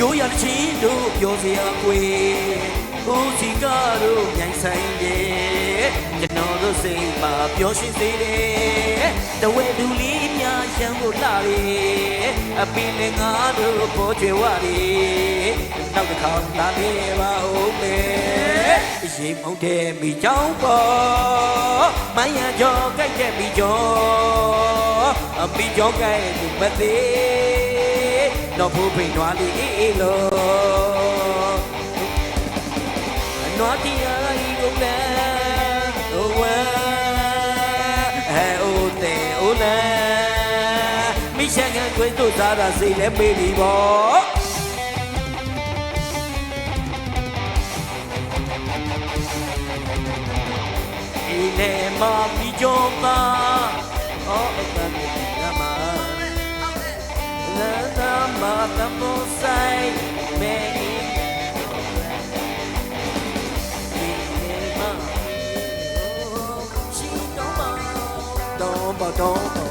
ရိုးရတစ်ချင်းတို့ပြောစရာကွယ်ဦးစီကားတို့မြိုင်ဆိုင်တယ်ကျွန်တော်တို့စိတ်မှာပျော်ရွှင်စေတယ်တဝဲလူလေးများရန်ကိုလာတယ်အပင်လည်းငါတို့ပေါ်ကျွယ်ဝတယ်နောက်တစ်ခါလာနေပါဦးမယ်ရေမုန်တဲ့မိချောင်းပေါ်မယံကြောကြိုက်တဲ့မိကျော်အမိကျော်ကြိုက်သူမသေး တော့ဖို့ဖိန်သွားလိအေးလို့နွားတီယာဤကုန်လန်ဟိုဝဲဟဲအိုတဲ့အိုလန်မိရှန်ကကွင်းတို့သားတာစိတ်လဲပေးပြီပေါ့အေးလေမမီကြောပါ Don't ba don't ba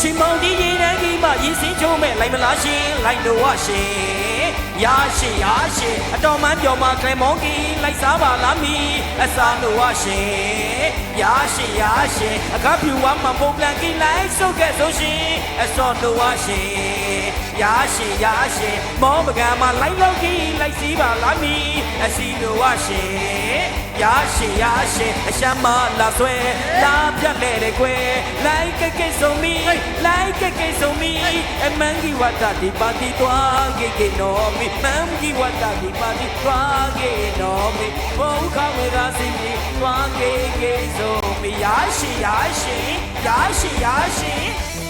ရှင်မောင်ဒီရေတန်းကြီးမှရင်စင်းချုံးမဲ့လိုက်မလားရှင်လိုက်တော့ဝရှင် ရရှင်ရရှင်အတော်မှန်ပြောမှကလမောင်ကြီးလိုက်စားပါလားမီအစားလို့ဝရှင် ရရှင်ရရှင်အခါဖြူဝမ်းမပုံပလန်ကြီးလိုက်စုပ်ခဲ့ဆိုရှင်အစောလို့ဝရှင်ရရှင်ရရှင်မောပကံမှာလိုက်လို့ကြီးလိုက်စီးပါလားမီအစီလို့ဝရှင်ရရှင်ရရှင်အရှမ်းမလာဆွဲလာပြတ်လေတဲ့ကွယ်လိုက်ကိတ်ကိတ်ဆုံးမီလိုက်ကိတ်ကိတ်ဆုံးမီအမန်ကြီးဝတ်တာဒီပါတီတွားကိတ်ကိတ်နော်မီမန်ကြီးဝတ်တာဒီပါတီတွားကိတ်နော်မီဘုံခဝေသာစီမီ တွားကိတ်ကိတ်ဆုံးမီရရှင်ရရှင်ရရှင်ရရှ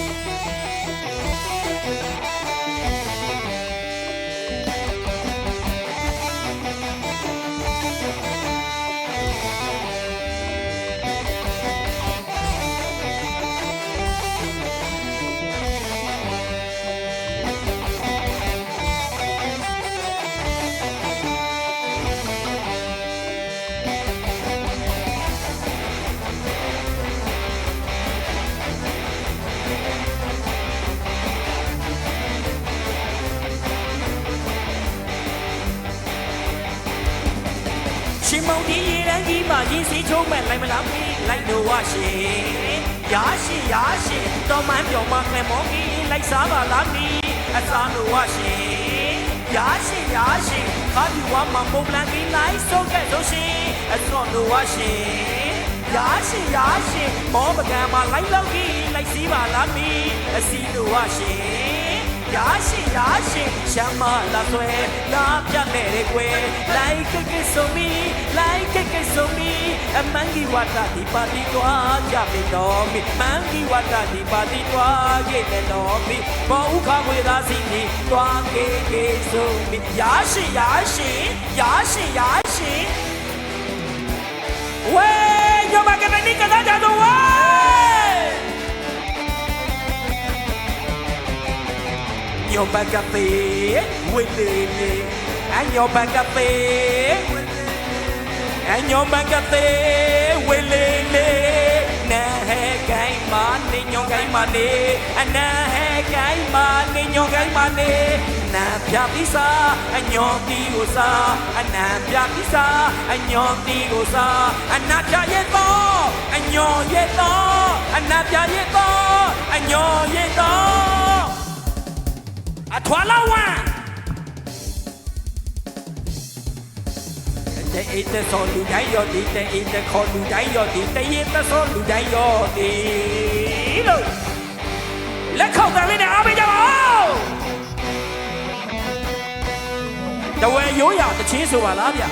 င်ရှင်မောင်ဒီရေတန်းကြီးမှရင်စီချုံးမဲ့လိုက်မလားမီလိုက်တော့ဝရှင်ရရှင်ရရှင်တော်မှန်ပြောမှကလမောကြီးလိုက်စားပါလားမီအစားလို့ဝရှင်ရရှင်ရရှင်ခါဒီဝါမပုံပလန်ကြီးလိုက်ဆုံးခဲ့လို့ရှင်အစောလို့ဝရှင်ရရှင်ရရှင်မောပကံမှာလိုက်လောက်ကြီးလိုက်စီးပါလားမီအစီလို့ဝရှင် ရရှိရရှိရှမ်းမလာဆွဲလာပြတ်လေတဲ့ကွယ်လိုက်ကိတ်ကိတ်ဆုံးမီလိုက်ကိတ်ကိတ်ဆုံးမီအမန်ကြီးဝတ်တာဒီပါတီတွားကြပြီတော်မီမန်ကြီးဝတ်တာဒီပါတီတွားခဲ့တဲ့တော်မီဘောဥခဝေသာစီမီတွားကိတ်ကိတ်ဆုံးမီရရှိရရှိရရှိရရှိဝဲညမကတဲ့နိကတာကြတော့ Your back up with it and your back up and your back up with it na he kai ma ni nhon kai ma ni na he kai ma ni nhon kai ma ni na pya pi sa a nhon ti ko sa na pya pi sa a nhon ti ko sa na cha ye to a nhon ye to na pya ye to a nhon ye to အထွာလာဝမ်တဲ့အိတ်တဲ့ဆောလူတိုင်းရောဒီတဲ့အိတ်တဲ့ခေါ်လူတိုင်းရောဒီတဲ့ရင်တဲ့ဆောလူတိုင်းရောဒီလို့လက်ခောက်တယ်လေးနဲ့အားပေးကြပါဦးတဝဲရိုးရတချင်းဆိုပါလားဗျာ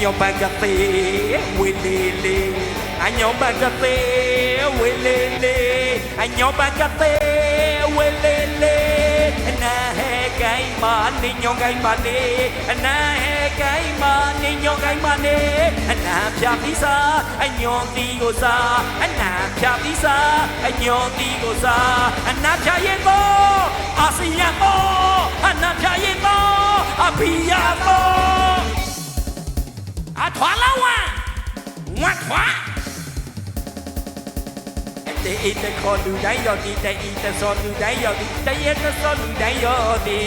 ညောပကသေးဝေလေးလေးအညောပကသေးဝေလေးလေးအညောပကသေးဝေလေးလေးအနာဟဲကိုင်းမနေညောကိုင်းမနေ အနာဟဲကိုင်းမနေညောကိုင်းမနေအနာဖြာပိစာအညောတီကိုစားအနာဖြာပိစာအညောတီကိုစားအနာဖြာရဲ့တော့အာစီယံတော့အနာဖြာရဲ့တော့အဖီယာတော့အထွာလာဝါဝတ်ထွာတေးတဲ့ခေါ်လူတိုင်းရောက်ဒီတေးတဲ့စောလူတိုင်းရောက်ဒီတရဲ့တဲ့စောလူတိုင်းရောက်ဒီ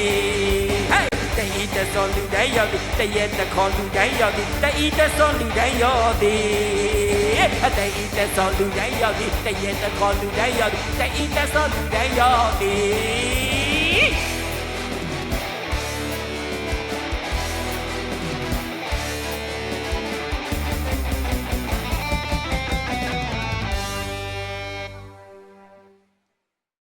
ဟဲ့တေးတဲ့စောလူတိုင်းရောက်ဒီတရဲ့တဲ့ခေါ်လူတိုင်းရောက်ဒီတေးတဲ့စောလူတိုင်းရောက်ဒီအတေးတဲ့စောလူတိုင်းရောက်ဒီတရဲ့တဲ့ခေါ်လူတိုင်းရောက်ဒီတေးတဲ့စောလူတိုင်းရောက်ဒီ